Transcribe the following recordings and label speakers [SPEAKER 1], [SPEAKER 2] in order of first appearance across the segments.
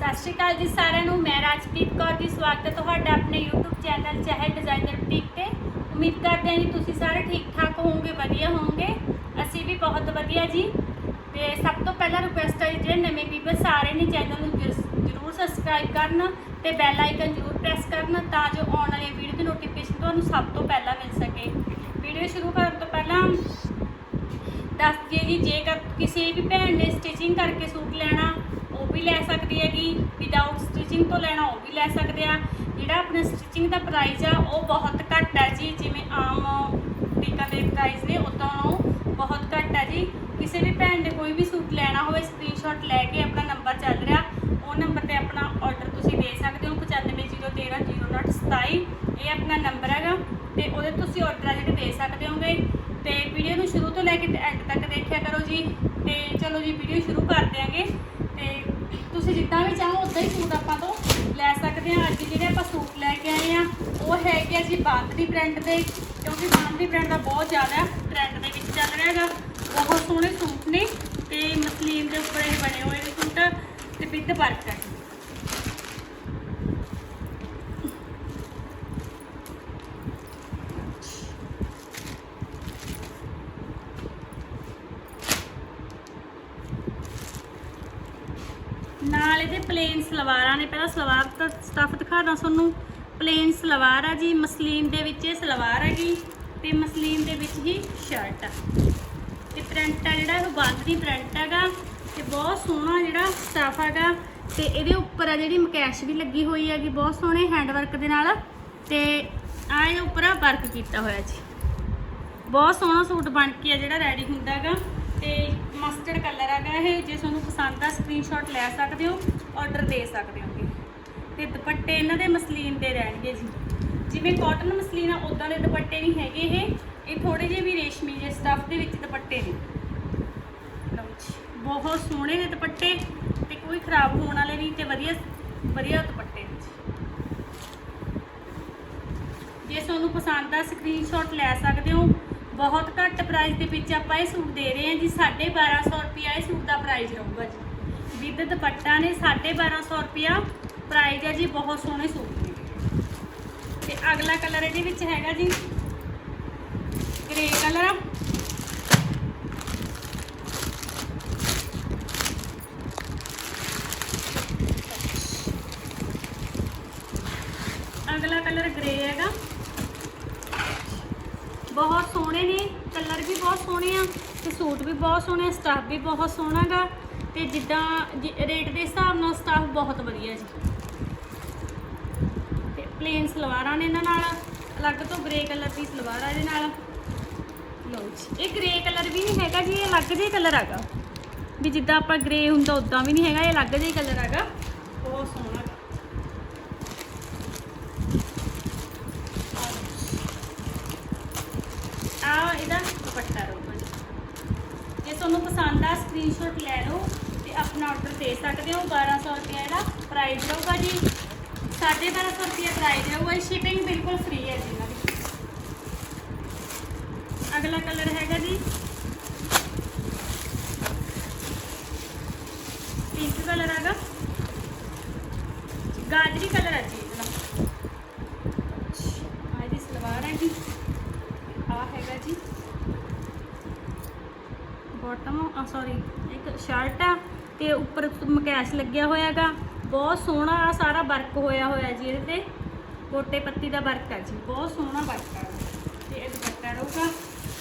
[SPEAKER 1] ਸਤਿ ਸ਼੍ਰੀ ਅਕਾਲ ਜੀ ਸਾਰਿਆਂ ਨੂੰ, ਮੈਂ ਰਾਜਪ੍ਰੀਤ ਕੌਰ ਜੀ। ਸਵਾਗਤ ਹੈ ਤੁਹਾਡਾ ਆਪਣੇ YouTube channel Chahal designer boutique ਤੇ। ਉਮੀਦ ਕਰਦੇ ਹਾਂ ਜੀ ਤੁਸੀਂ ਸਾਰੇ ਠੀਕ ਠਾਕ ਹੋਵੋਗੇ, ਵਧੀਆ ਹੋਵੋਗੇ। ਅਸੀਂ ਵੀ ਬਹੁਤ ਵਧੀਆ ਜੀ। ਤੇ ਸਭ ਤੋਂ ਪਹਿਲਾਂ ਰਿਕੁਐਸਟ ਹੈ ਜਿਹੜੇ ਨਵੇਂ ਵੀਵਰ ਸਾਰੇ ਨੇ ਚੈਨਲ ਨੂੰ ਜ਼ਰੂਰ ਸਬਸਕ੍ਰਾਈਬ ਕਰਨ ਤੇ ਬੈਲ ਆਈਕਨ ਜ਼ਰੂਰ ਪ੍ਰੈਸ ਕਰਨ ਤਾਂ ਜੋ ਆਉਣ ਵਾਲੀ ਵੀਡੀਓ ਦੀ ਨੋਟੀਫਿਕੇਸ਼ਨ ਤੁਹਾਨੂੰ ਸਭ ਤੋਂ ਪਹਿਲਾਂ ਮਿਲ ਸਕੇ। ਵੀਡੀਓ ਸ਼ੁਰੂ ਕਰਨ ਤੋਂ ਪਹਿਲਾਂ ਦੱਸ ਦਈਏ ਜੀ, ਜੇਕਰ ਕਿਸੇ ਵੀ ਭੈਣ ਨੇ ਸਟਿਚਿੰਗ ਕਰਕੇ ਸੂਟ ਲੈਣਾ ਵੀ ਲੈ ਸਕਦੀ ਹੈਗੀ ਵਿਦਆਊਟ ਸਟਿਚਿੰਗ ਤੋਂ ਲੈਣਾ ਉਹ ਵੀ ਲੈ ਸਕਦੇ ਆ। ਜਿਹੜਾ ਆਪਣਾ ਸਟਿਚਿੰਗ ਦਾ ਪ੍ਰਾਈਸ ਆ, ਉਹ ਬਹੁਤ ਘੱਟ ਹੈ ਜੀ। ਜਿਵੇਂ ਆਮ ਟੀਕਾ ਦੇ ਪ੍ਰਾਈਸ ਨੇ ਉਦਾਂ ਉਹ ਬਹੁਤ ਘੱਟ ਹੈ ਜੀ। ਕਿਸੇ ਵੀ ਭੈਣ ਨੇ ਕੋਈ ਵੀ ਸੂਟ ਲੈਣਾ ਹੋਵੇ ਸਕਰੀਨਸ਼ਾਟ ਲੈ ਕੇ ਆਪਣਾ ਨੰਬਰ ਚੱਲ ਰਿਹਾ। ਉਹ ਨੰਬਰ ਤੇ ਆਪਣਾ ਆਰਡਰ ਤੁਸੀਂ ਦੇ ਸਕਦੇ ਹੋ 9501300927 ਇਹ ਆਪਣਾ ਨੰਬਰ ਹੈਗਾ ਤੇ ਉਹਦੇ ਤੁਸੀਂ ਆਰਡਰ ਆ ਜਿਹੜੇ ਦੇ ਸਕਦੇ ਹੋਗੇ। ਤੇ ਵੀਡੀਓ ਨੂੰ ਸ਼ੁਰੂ ਤੋਂ ਲੈ ਕੇ ਐਂਡ ਤੱਕ ਦੇਖਿਆ ਕਰੋ ਜੀ। ਤੇ ਚਲੋ ਜੀ ਵੀਡੀਓ ਸ਼ੁਰੂ ਕਰ ਦਿਆਂਗੇ। ਤੁਸੀਂ ਜਿੱਦਾਂ ਵੀ ਚਾਹੋ, ਉਦਾਂ ਹੀ ਸੂਟ ਆਪਾਂ ਤੋਂ ਲੈ ਸਕਦੇ ਹਾਂ। ਅੱਜ ਜਿਹੜੇ ਆਪਾਂ ਸੂਟ ਲੈ ਕੇ ਆਏ ਆ ਉਹ ਹੈਗੇ ਆ ਜੀ ਬਾਂਦਰੀ ਪ੍ਰਿੰਟ ਦੇ। ਕਿਉਂਕਿ ਬਾਂਦਰੀ ਪ੍ਰਿੰਟ ਦਾ ਬਹੁਤ ਜ਼ਿਆਦਾ ਟ੍ਰੈਂਡ ਦੇ ਵਿੱਚ ਚੱਲ ਰਿਹਾ ਹੈਗਾ। ਬਹੁਤ ਸੋਹਣੇ ਸੂਟ ਨੇ ਤੇ ਮਸਲੀਨ ਦੇ ਉੱਪਰ ਇਹ ਬਣੇ ਹੋਏ ਨੇ ਸੂਟ ਤੇ ਵਿਦ ਵਰਕ ਹੈ। ਨਾਲ ਇਹਦੇ ਪਲੇਨ ਸਲਵਾਰਾਂ ਨੇ। ਪਹਿਲਾਂ ਸਲਵਾਰ ਤਾਂ ਸਟੱਫ ਦਿਖਾਦਾ ਤੁਹਾਨੂੰ। ਪਲੇਨ ਸਲਵਾਰ ਆ ਜੀ, ਮਸਲੀਨ ਦੇ ਵਿੱਚ ਇਹ ਸਲਵਾਰ ਹੈਗੀ ਤੇ ਮਸਲੀਨ ਦੇ ਵਿੱਚ ਹੀ ਸ਼ਰਟ ਆ। ਤੇ ਪ੍ਰਿੰਟ ਆ ਜਿਹੜਾ, ਇਹ ਬਾਂਦਰੀ ਪ੍ਰਿੰਟ ਹੈਗਾ ਤੇ ਬਹੁਤ ਸੋਹਣਾ ਜਿਹੜਾ ਸਟੱਫ ਹੈਗਾ ਤੇ ਇਹਦੇ ਉੱਪਰ ਆ ਜਿਹੜੀ ਮਕੈਸ਼ ਵੀ ਲੱਗੀ ਹੋਈ ਹੈਗੀ, ਬਹੁਤ ਸੋਹਣੇ ਹੈਂਡ ਵਰਕ ਦੇ ਨਾਲ ਤੇ ਆ ਇਹਦੇ ਉੱਪਰ ਆ ਵਰਕ ਕੀਤਾ ਹੋਇਆ ਜੀ। ਬਹੁਤ ਸੋਹਣਾ ਸੂਟ ਬਣ ਕੇ ਆ ਜਿਹੜਾ ਰੈਡੀ ਹੁੰਦਾ ਹੈਗਾ ਤੇ ਮਸਟਰਡ ਕਲਰ ਹੈਗਾ ਇਹ, ਜੇ ਤੁਹਾਨੂੰ ਪਸੰਦ ਆ ਸਕਰੀਨਸ਼ਾਟ ਲੈ ਸਕਦੇ ਹੋ ਆਰਡਰ ਦੇ ਸਕਦੇ ਹੋਗੇ। ਤੇ ਦੁਪੱਟੇ ਇਹਨਾਂ ਦੇ ਮਸਲੀਨ ਦੇ ਰਹਿਣਗੇ ਜੀ। ਜਿਵੇਂ ਕਾਟਨ ਮਸਲੀਨ ਆ ਉਦਾਂ ਦੇ ਦੁਪੱਟੇ ਨਹੀਂ ਹੈਗੇ ਇਹ। ਇਹ ਥੋੜੇ ਜਿਹੇ ਵੀ ਰੇਸ਼ਮੀ ਜਿਹੇ ਸਟੱਫ ਦੇ ਵਿੱਚ ਦੁਪੱਟੇ ਨੇ। ਬਹੁਤ ਸੋਹਣੇ ਨੇ ਦੁਪੱਟੇ ਤੇ ਕੋਈ ਖਰਾਬ ਹੋਣ ਵਾਲੇ ਨਹੀਂ ਤੇ ਵਧੀਆ ਵਧੀਆ ਦੁਪੱਟੇ ਨੇ ਜੇ। ਤੁਹਾਨੂੰ ਪਸੰਦ ਆ ਸਕਰੀਨਸ਼ਾਟ ਲੈ ਸਕਦੇ ਹੋ। ਬਹੁਤ ਘੱਟ ਪ੍ਰਾਈਸ ਦੇ ਵਿੱਚ ਆਪਾਂ ਇਹ ਸੂਟ ਦੇ ਰਹੇ ਹਾਂ ਜੀ 1250 ਰੁਪਿਆ ਇਹ ਸੂਟ ਦਾ ਪ੍ਰਾਈਸ ਰਹੂਗਾ ਜੀ। ਵਿਦ ਦੁਪੱਟਾ ਨੇ 1250 ਰੁਪਿਆ ਪ੍ਰਾਈਸ ਹੈ ਜੀ, ਬਹੁਤ ਸੋਹਣੇ ਸੂਟ ਨੇ। ਤੇ ਅਗਲਾ ਕਲਰ ਇਹਦੇ ਵਿੱਚ ਹੈਗਾ ਜੀ ਗ੍ਰੇ ਕਲਰ ਅਗਲਾ ਕਲਰ ਗ੍ਰੇ ਹੈਗਾ ਬਹੁਤ ਸੋਹਣੇ ਨੇ ਕਲਰ ਵੀ ਬਹੁਤ ਸੋਹਣੇ ਆ ਤੇ ਸੂਟ ਵੀ ਬਹੁਤ ਸੋਹਣੇ ਸਟਾਫ ਵੀ ਬਹੁਤ ਸੋਹਣਾ ਗਾ ਤੇ ਜਿੱਦਾਂ ਰੇਟ ਦੇ ਹਿਸਾਬ ਨਾਲ ਸਟਾਫ ਬਹੁਤ ਵਧੀਆ ਜੀ। ਤੇ ਪਲੇਨ ਸਲਵਾਰਾਂ ਨੇ ਇਹਨਾਂ ਨਾਲ, ਅਲੱਗ ਤੋਂ ਗ੍ਰੇ ਕਲਰ ਦੀ ਸਲਵਾਰ ਆ ਇਹਦੇ ਨਾਲ। ਲਓ ਜੀ, ਇਹ ਗ੍ਰੇ ਕਲਰ ਵੀ ਨਹੀਂ ਹੈਗਾ ਜੀ, ਇਹ ਅਲੱਗ ਜਿਹਾ ਕਲਰ ਹੈਗਾ। ਵੀ ਜਿੱਦਾਂ ਆਪਾਂ ਗ੍ਰੇ ਹੁੰਦਾ ਉਦਾਂ ਵੀ ਨਹੀਂ ਹੈਗਾ, ਇਹ ਅਲੱਗ ਜਿਹਾ ਕਲਰ ਹੈਗਾ। ਬਹੁਤ ਸੋਹਣਾ ਗਾ। ਆ ਇਹਦਾ ਤੁਹਾਨੂੰ ਪਸੰਦ ਸਕਰੀਨਸ਼ਾਟ ਲੈ ਲਓ ਤੇ ਆਪਣਾ ਆਰਡਰ ਦੇ ਸਕਦੇ ਹੋ 1200 ਰੁਪਏ ਇਹਦਾ ਪ੍ਰਾਈਸ ਰਹੂਗਾ ਜੀ 1250 ਰੁਪਏ ਪ੍ਰਾਈਸ ਰਹੂਗਾ ਸ਼ਿਪਿੰਗ ਬਿਲਕੁਲ ਫ੍ਰੀ ਹੈ ਜੀ। ਇਹਨਾਂ ਦੀ ਅਗਲਾ ਕਲਰ ਹੈਗਾ ਜੀ ਪਿੰਕ ਕਲਰ ਹੈਗਾ ਗਾਜਰੀ ਕਲਰ ਹੈ ਜੀ ਇਹਦਾ ਆ ਇਹਦੀ ਸਲਵਾਰ ਹੈ ਜੀ ਆ ਹੈਗਾ ਜੀ ਬਾਟਮ ਆ ਸੌਰੀ ਇੱਕ ਸ਼ਰਟ ਆ ਤੇ ਉੱਪਰ ਮਕੈਸ਼ ਲੱਗਿਆ ਹੋਇਆਗਾ। ਬਹੁਤ ਸੋਹਣਾ ਆ ਸਾਰਾ ਵਰਕ ਹੋਇਆ ਹੋਇਆ ਜੀ ਇਹਦੇ ਤੇ। ਗੋਟੇ ਪੱਤੀ ਦਾ ਵਰਕ ਆ ਜੀ, ਬਹੁਤ ਸੋਹਣਾ ਵਰਕ ਆ। ਤੇ ਇਹ ਦੁਪੱਟਾ ਰਹੂਗਾ।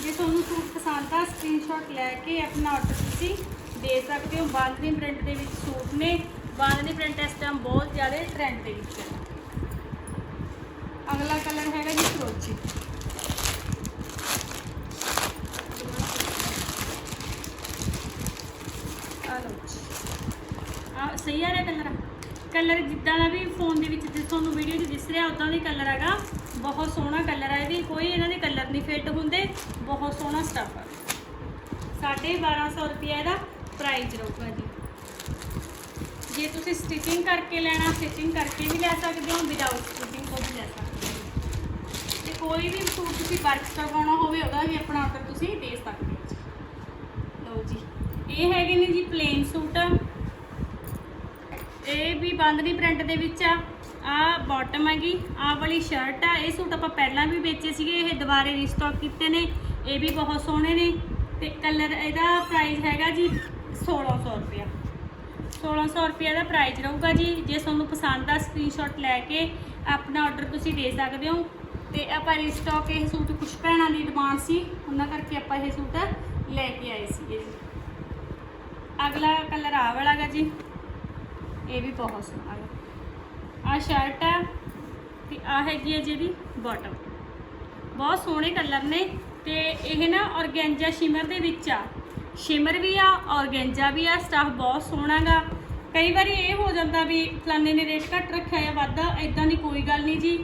[SPEAKER 1] ਜੇ ਤੁਹਾਨੂੰ ਸੂਟ ਪਸੰਦ ਆ ਸਕਰੀਨਸ਼ਾਟ ਲੈ ਕੇ ਆਪਣਾ ਆਰਡਰ ਤੁਸੀਂ ਦੇ ਸਕਦੇ ਹੋ। ਬਾਂਦਨੀ ਪ੍ਰਿੰਟ ਦੇ ਵਿੱਚ ਸੂਟ ਨੇ। ਬਾਂਦਨੀ ਪ੍ਰਿੰਟ ਇਸ ਟਾਈਮ ਬਹੁਤ ਜ਼ਿਆਦਾ ਟ੍ਰੈਂਡ ਦੇ ਵਿੱਚ ਹੈ। ਅਗਲਾ ਕਲਰ ਹੈਗਾ ਜੀ ਫਰੋਜੀ ਆ ਸਹੀ ਆ ਰਿਹਾ ਕਲਰ? ਕਲਰ ਜਿੱਦਾਂ ਦਾ ਵੀ ਫੋਨ ਦੇ ਵਿੱਚ ਜਿਸ ਤੁਹਾਨੂੰ ਵੀਡੀਓ 'ਚ ਦਿਸ ਰਿਹਾ ਉਦਾਂ ਦਾ ਕਲਰ ਹੈਗਾ। ਬਹੁਤ ਸੋਹਣਾ ਕਲਰ ਹੈ ਇਹਦੀ ਕੋਈ ਇਹਨਾਂ ਦੇ ਕਲਰ ਨਹੀਂ ਫਿੱਟ ਹੁੰਦੇ। ਬਹੁਤ ਸੋਹਣਾ ਸਟੱਫ ਹੈ 1250 ਰੁਪਏ ਇਹਦਾ ਪ੍ਰਾਈਸ ਰਹੂਗਾ ਜੀ। ਜੇ ਤੁਸੀਂ ਸਟਿਚਿੰਗ ਕਰਕੇ ਲੈਣਾ ਸਟਿਚਿੰਗ ਕਰਕੇ ਵੀ ਲੈ ਸਕਦੇ ਹੋ ਵਿਦਆਊਟ ਸਟਿਚਿੰਗ ਤੋਂ ਵੀ ਲੈ ਸਕਦੇ ਹੋ। ਤੇ ਕੋਈ ਵੀ ਸੂਟ ਤੁਸੀਂ ਵਰਕ ਕਰਵਾਉਣਾ ਹੋਵੇ, ਉਹਦਾ ਵੀ ਆਪਣਾ ਆਰਡਰ ਤੁਸੀਂ ਦੇ ਇਹ ਹੈਗੇ ਨੇ ਜੀ ਪਲੇਨ ਸੂਟ। ਇਹ ਇਹ ਵੀ ਬਾਂਦਨੀ ਪ੍ਰਿੰਟ ਦੇ ਵਿੱਚ ਆ। ਆ ਬਾਟਮ ਹੈਗੀ, ਆ ਵਾਲੀ ਸ਼ਰਟ ਆ। ਇਹ ਸੂਟ ਆਪਾਂ ਪਹਿਲਾਂ ਵੀ ਵੇਚੇ ਸੀਗੇ, ਇਹ ਦੁਬਾਰੇ ਰੀਸਟਾਕ ਕੀਤੇ ਨੇ। ਇਹ ਵੀ ਬਹੁਤ ਸੋਹਣੇ ਨੇ। ਤੇ ਕਲਰ ਇਹਦਾ ਪ੍ਰਾਈਸ ਹੈਗਾ ਜੀ 1600 ਰੁਪਇਆ। 1600 ਰੁਪਏ ਦਾ ਪ੍ਰਾਈਸ ਰਹੂਗਾ ਜੀ। ਜੇ ਤੁਹਾਨੂੰ ਪਸੰਦ ਆ ਸਕਰੀਨਸ਼ਾਟ ਲੈ ਕੇ ਆਪਣਾ ਆਰਡਰ ਤੁਸੀਂ ਦੇ ਸਕਦੇ ਹੋ। ਤੇ ਆਪਾਂ ਰੀਸਟਾਕ ਇਹ ਸੂਟ ਕੁਝ ਭੈਣਾਂ ਦੀ ਡਿਮਾਂਡ ਸੀ ਉਹਨਾਂ ਕਰਕੇ ਆਪਾਂ ਇਹ ਸੂਟ ਲੈ ਕੇ ਆਏ ਸੀਗੇ ਜੀ। ਅਗਲਾ ਕਲਰ ਆ ਵਾਲਾ ਗਾ ਜੀ। ਇਹ ਵੀ ਬਹੁਤ ਸੋਹਣਾ ਹੈ ਆ ਸ਼ਰਟ ਆ ਤੇ ਆ ਹੈਗੀ ਹੈ ਜਿਹਦੀ ਬਾਟਮ ਬਹੁਤ ਸੋਹਣੇ ਕਲਰ ਨੇ ਤੇ ਇਹ ਨਾ ਔਰਗੈਂਜਾ ਸ਼ਿਮਰ ਦੇ ਵਿੱਚ ਆ। ਸ਼ਿਮਰ ਵੀ ਆ, ਔਰਗੈਂਜਾ ਵੀ ਆ ਸਟਾਫ ਬਹੁਤ ਸੋਹਣਾ ਗਾ ਕਈ ਵਾਰੀ ਇਹ ਹੋ ਜਾਂਦਾ ਵੀ ਫਲਾਣੇ ਨੇ ਰੇਟ ਘੱਟ ਰੱਖਿਆ ਜਾਂ ਵਾਧਾ ਇਦਾਂ ਦੀ ਕੋਈ ਗੱਲ ਨਹੀਂ ਜੀ।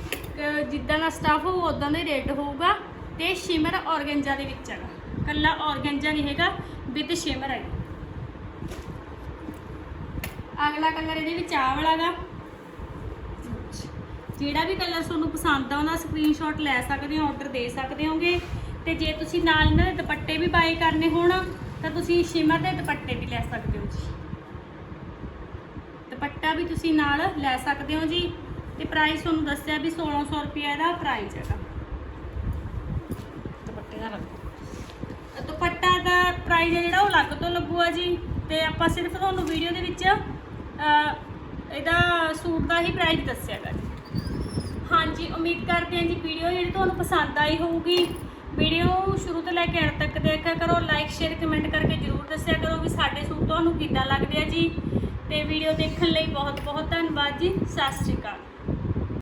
[SPEAKER 1] ਜਿੱਦਾਂ ਦਾ ਸਟਾਫ ਹੋਊ ਉਦਾਂ ਦਾ ਹੀ ਰੇਟ ਹੋਊਗਾ। ਤੇ ਸ਼ਿਮਰ ਔਰਗੈਂਜਾ ਦੇ ਵਿੱਚ ਹੈਗਾ। ਕੱਲਾ ਔਰਗੈਂਜਾ ਨਹੀਂ ਹੈਗਾ ਵਿਦ ਸ਼ਿਮਰ ਹੈ ਅਗਲਾ ਕਲਰ ਇਹਦੇ ਵਿੱਚ ਆਹ ਵਾਲਾ ਗਾ। ਜਿਹੜਾ ਵੀ ਕਲਰ ਤੁਹਾਨੂੰ ਪਸੰਦ ਆ ਉਹਦਾ ਸਕਰੀਨਸ਼ਾਟ ਲੈ ਸਕਦੇ ਹੋ ਆਰਡਰ ਦੇ ਸਕਦੇ ਹੋਗੇ। ਤੇ ਜੇ ਤੁਸੀਂ ਨਾਲ ਇਹਨਾਂ ਦੇ ਦੁਪੱਟੇ ਵੀ ਬਾਏ ਕਰਨੇ ਹੋਣ, ਤਾਂ ਤੁਸੀਂ ਸ਼ਿਮਰ ਦੇ ਦੁਪੱਟੇ ਵੀ ਲੈ ਸਕਦੇ ਹੋ ਜੀ। ਦੁਪੱਟਾ ਵੀ ਤੁਸੀਂ ਨਾਲ ਲੈ ਸਕਦੇ ਹੋ ਜੀ। ਤੇ ਪ੍ਰਾਈਸ ਤੁਹਾਨੂੰ ਦੱਸਿਆ ਵੀ 1600 ਰੁਪਏ ਇਹਦਾ ਪ੍ਰਾਈਸ ਹੈਗਾ।
[SPEAKER 2] ਦੁਪੱਟੇ ਦਾ
[SPEAKER 1] ਦੁਪੱਟਾ ਦਾ ਪ੍ਰਾਈਸ ਹੈ ਜਿਹੜਾ ਉਹ ਅਲੱਗ ਤੋਂ ਲੱਗੂਗਾ ਜੀ। ਤੇ ਆਪਾਂ ਸਿਰਫ ਤੁਹਾਨੂੰ ਵੀਡੀਓ ਦੇ ਵਿੱਚ ਇਹਦਾ ਸੂਟ ਦਾ ਹੀ ਪ੍ਰਾਈਸ ਦੱਸਿਆਗਾ ਜੀ ਹਾਂਜੀ, ਉਮੀਦ ਕਰਦੇ ਹਾਂ ਜੀ ਵੀਡੀਓ ਜਿਹੜੀ ਤੁਹਾਨੂੰ ਪਸੰਦ ਆਈ ਹੋਊਗੀ। ਵੀਡੀਓ ਸ਼ੁਰੂ ਤੋਂ ਲੈ ਕੇ ਅੰਤ ਤੱਕ ਦੇਖਿਆ ਕਰੋ ਲਾਈਕ ਸ਼ੇਅਰ ਕਮੈਂਟ ਕਰਕੇ ਜਰੂਰ ਦੱਸਿਆ ਕਰੋ ਵੀ ਸਾਡੇ ਸੂਟ ਤੁਹਾਨੂੰ ਕਿੱਦਾਂ ਲੱਗਦੇ ਆ ਜੀ। ਤੇ ਵੀਡੀਓ ਦੇਖਣ ਲਈ ਬਹੁਤ ਬਹੁਤ ਧੰਨਵਾਦ ਜੀ। ਸਤਿ ਸ਼੍ਰੀ ਅਕਾਲ।